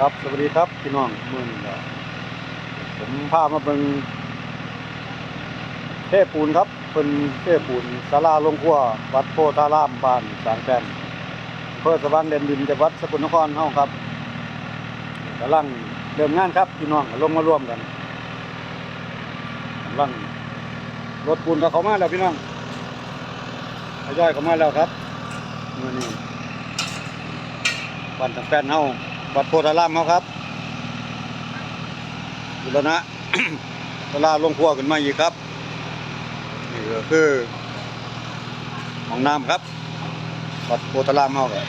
ครับสวัสดีครับพี่น้องมือนผมพามาเบิ่งเทปูนครับเป็นเทปูนศาลาโรงครัววัดโพธารามบ้านสางแป้นเพื่อสวรรค์เด่นดินจังหวัดสกลนครเฮาครับกำลังเริ่มงานครับพี่น้องลงมาร่วมกันกำลังรถปูนก็เขามาแล้วพี่น้องทยอยเขามาแล้วครับมื่อนี้บ้านสางแป้นเฮา วัดโพธารามเขาครับบุรณะเวลาลงครัวขึ้นมาอีกครับ นี่ก็คือห้องน้ำครับวัดโพธารามเขาครับ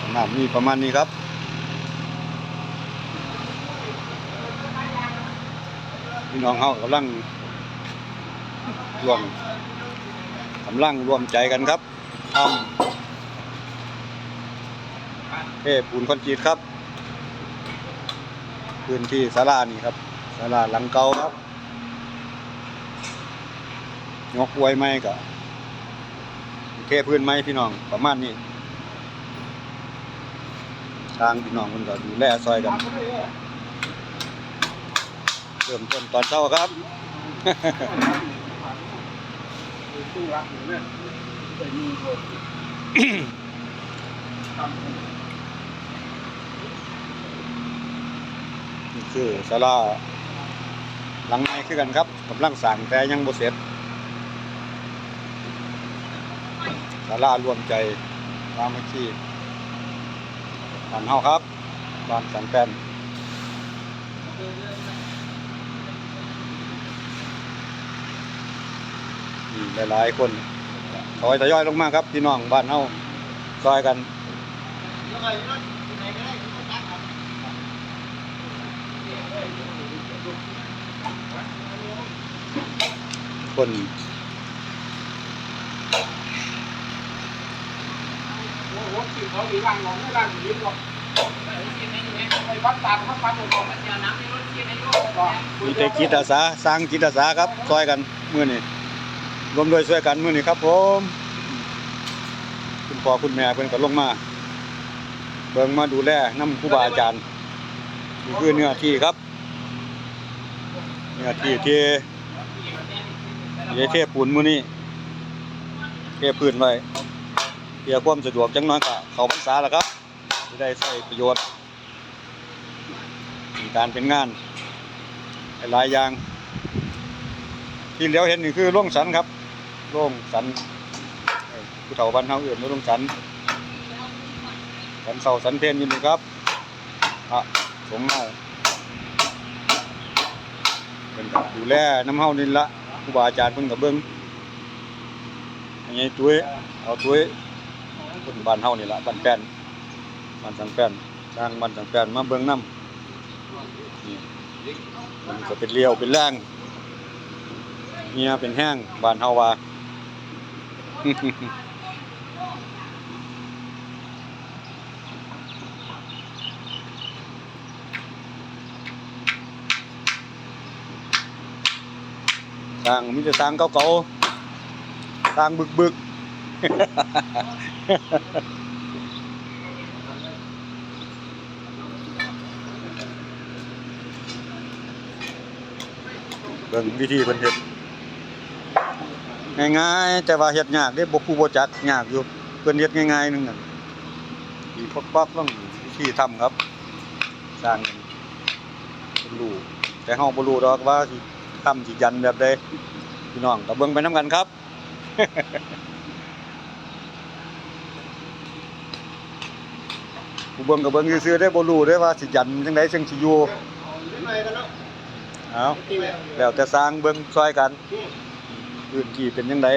ห้องน้ำมีประมาณนี้ครับพี่น้องเขากำลังรวมกำลังรวมใจกันครับทำเทปูนคอนกรีตครับ พื้นที่ศาลานี่ครับศาลาหลังเก่าครับยกอวยไหม้ก็เทพื้นไหมพี่น้องประมาณนี้ทางพี่น้องมันก็ดูแลซอยกันเริ่มต้นตอนเช้าครับนี่ คือศาลาหลังไม้คือกันครับกำลังสั่งแต่ยังบ่เสร็จศาลารวมใจรามคีบ้านเฮาครับบ้านสันแป้นหลายๆคนถอยทยอยลงมาครับ พี่น้องบ้านเฮาซอยกัน อนมีแต่จิตอาสาสร้างจิตอาสาครับซอยกันมื้อนี้รวมด้วยช่วยกันมื้อนี้ครับผมคุณพ่อคุณแม่เพิ่นก็ลงมาเบิ่งมาดูแลนํครูบาอาจารย์นี่คือเนื้อที่ครับเนื้อที่ที่ ที่เทปูนมื้อนี้เทพื้นไว้เพื่อความสะดวกจังน้อยก็เข้าพรรษาแล้วครับจะได้ใช้ประโยชน์ในการเป็นงาน หลายอย่าง ที่เหลียวเห็นนี่คือโร่งสันครับโร่งสันเอ้ยผู้เฒ่าบ้านเฮาเอื่นว่าโร่งสันสันเสาสันเพนอยู่นี่ครับอะสงเฮาเป็นก็ดูแลน้ำเฮานี่ละ ครูบาอาจารย์เพิ่นก็เบิ้งอันนี้ตุ้ยเอาตุ้ยคนบ้านเฮานี่ละบ้านแป้นบ้านสังแป้นทางบ้านสังแป้นมาเบิ้งนำนี่มันก็เป็นเลี้ยวเป็นแรงเงียเป็นแห้งบานเฮาว่า สร้างมีแต่สร้างเก่าๆสร้างบึกๆเบิ่งวิธีเพิ่นเฮ็ดง่ายๆ แต่ว่าเฮ็ดยากเด้บ่ผู้บ่จักยากอยู่เพิ่นเฮ็ดง่ายๆนึงน่ะมีปักๆต้องวิธีทำครับ สร้างเพิ่นรู้แต่เฮาบ่รู้ดอกว่าสิ ทำสิยันแบบใดพี่น้องก็เบิ่งไปนํกันครับผู้เบิ่งก็เบิ่งซื่อได้บรู้เด้ว่าสิยันจังไดจังสิอยู่เอาแล้วแต่สร้างเบิ่งช่วยกันพื้นที่เป็นยังไง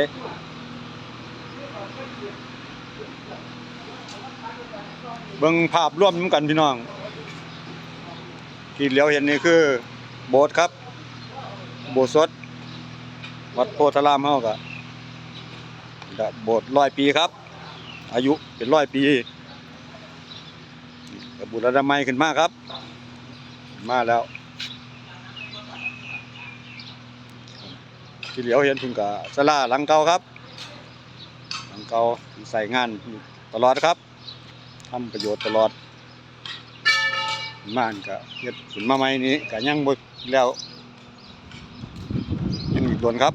เบิ่งภาพรวมนำกันพี่น้อง ที่เหลียวเห็นนี่คือโบสถ์ครับ โบสถ์สดวัดโพธารามเฮาก็ก็โบสถ์ร้อยปีครับ อายุเป็นร้อยปีกระบุรณะไม้ขึ้นมาครับ มาแล้ว ที่เหลียวเห็นพุ่นกับสลาหลังเก่าครับ หลังเก่าใส่งานตลอดครับทำประโยชน์ตลอดบ้านก็เฮ็ดขึ้นมาใหม่นี้ก็ยังบ่แล้ว ยังอีกโดนครับ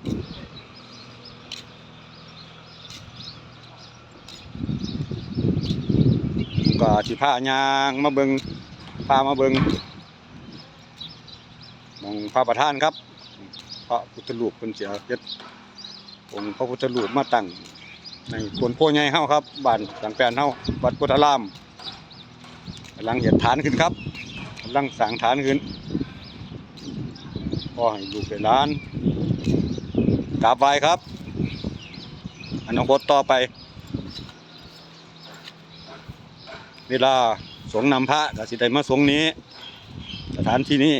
ก็สิพายางมาเบิงพามาเบิงมองพระประธานครับพระพุทธรูปเพิ่นเสียเฮ็ดองค์พระพุทธรูปมาตั้งในต้นโพใหญ่เฮาครับบ้านสังแปนเฮาวัดพุทธารามกำลังเฮ็ดฐานขึ้นครับกำลังสางฐานขึ้นก็ให้ลูกให้าน กราบไหว้ครับอนาคตต่อไป เวลาสงฆ์นำพระกสิได้มาสงฆ์นี้ สถานที่นี้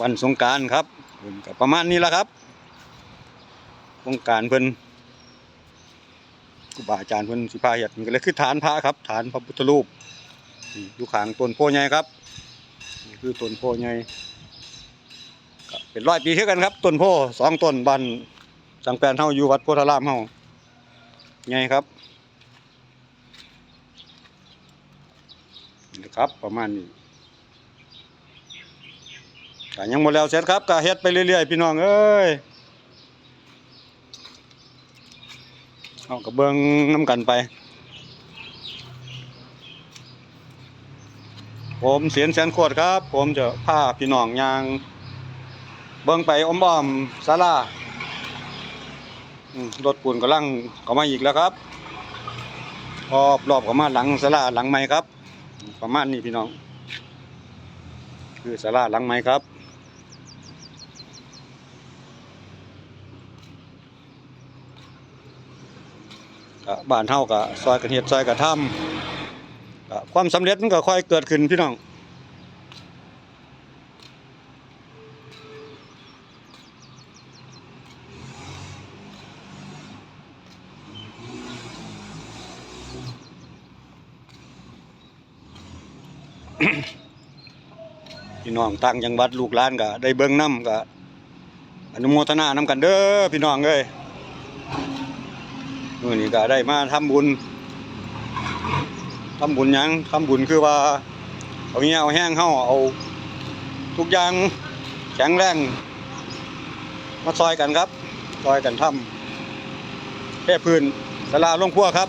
วันสงการครับผมก็ประมาณนี้แหละครับสงการเพิ่นครูบาอาจารย์เพิ่นสิพาเฮ็ดมันก็เลยคือฐานพระครับ ฐานพระพุทธรูปอยู่ข้างต้นโพใหญ่ครับนี่คือต้นโพใหญ่ เป็นร้อยปีเท่ากันครับต้นโพสองต้นบ้านสังแปนเฮาอยู่วัดโพธารามเฮาใหญ่ครับนี่ครับประมาณนี้ก็ยังหมดแล้วเสร็จครับก็เฮ็ดไปเรื่อยๆพี่น้องเอ้ยเอากระเบื้องน้ำกันไป ผมเสียนแสนโคตรครับ ผมจะพาพี่น้องยาง เบิ่งไปอมอ้อมศาลารถปูนกำลังเข้ามาอีกแล้วครับรอบรอบเข้ามาหลังศาลาหลังใหม่ครับ ประมาณนี้พี่น้อง คือศาลาหลังไม้ครับก็บ้านเฮาก็ซอยกันเฮ็ดซอยกันทำความสำเร็จมันก็ค่อยเกิดขึ้นพี่น้อง พี่น้องต่างจังหวัดลูกหลานก็ได้เบิ่งนํก็อนุโมทนานํกันเด้อพี่น้องเอ้ยมื้อนี้ก็ได้มาทำบุญทำบุญยังทำบุญคือว่าเอาเงี้ยเอาแห้งเฮาเอา ทุกอย่างแข็งแรง มาซอยกันครับซอยกันทำแค่พื้นศาลาโรงครัวครับ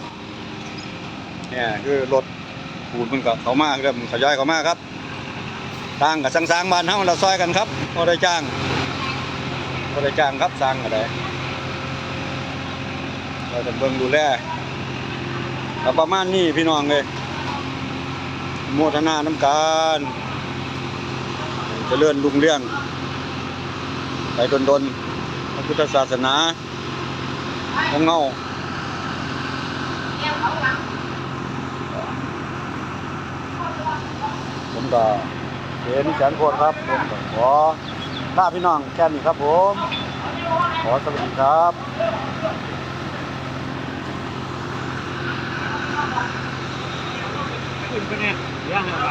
เนี่ยคือรถ ปูนมันก็เขามากเริ่มขยายเขามากครับสร้างกับสร้างบ้านเฮาเราซอยกันครับบ่ได้จ้างบ่ได้จ้างครับสร้างก็ได้เราจะเบิ่งดูแลก็ประมาณนี้พี่น้องเลยโมทนาน้ำการเจริญรุ่งเรื่องไปดนๆพระพุทธศาสนาของเงา ผมก็เห็นแสนโคตรครับผมก็ขอลาพี่น้องแค่นี้ครับผม ขอสวัสดีครับขึ้นไปเนี่ยเดี๋ยวหา